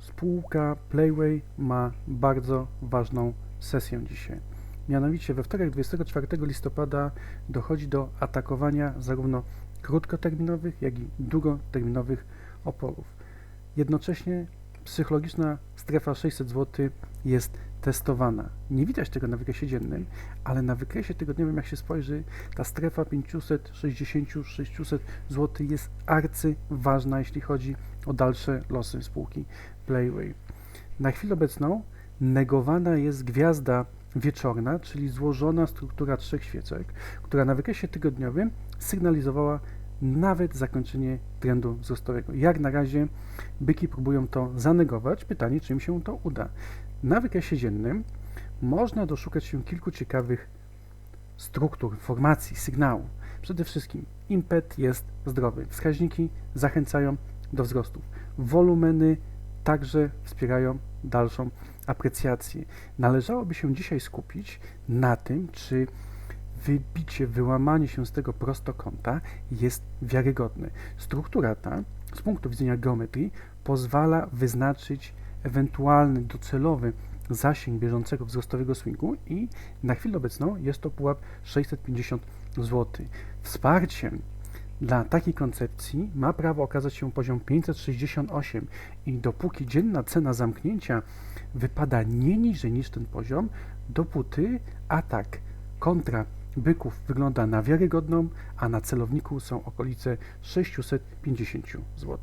spółka Playway ma bardzo ważną sesję dzisiaj. Mianowicie we wtorek 24 listopada dochodzi do atakowania zarówno krótkoterminowych, jak i długoterminowych oporów. Jednocześnie psychologiczna strefa 600 zł jest testowana. Nie widać tego na wykresie dziennym, ale na wykresie tygodniowym, jak się spojrzy, ta strefa 560-600 zł jest arcyważna, jeśli chodzi o dalsze losy spółki Playway. Na chwilę obecną negowana jest gwiazda wieczorna, czyli złożona struktura trzech świecek, która na wykresie tygodniowym sygnalizowała nawet zakończenie trendu wzrostowego. Jak na razie byki próbują to zanegować. Pytanie, czy im się to uda. Na wykresie dziennym można doszukać się kilku ciekawych struktur, formacji, sygnałów. Przede wszystkim impet jest zdrowy. Wskaźniki zachęcają do wzrostów. Wolumeny także wspierają dalszą aprecjację. Należałoby się dzisiaj skupić na tym, czy wybicie, wyłamanie się z tego prostokąta jest wiarygodne. Struktura ta z punktu widzenia geometrii pozwala wyznaczyć ewentualny docelowy zasięg bieżącego wzrostowego swingu i na chwilę obecną jest to pułap 650 zł. Wsparciem dla takiej koncepcji ma prawo okazać się poziom 568 i dopóki dzienna cena zamknięcia wypada nie niżej niż ten poziom, dopóty atak kontra byków wygląda na wiarygodną, a na celowniku są okolice 650 zł.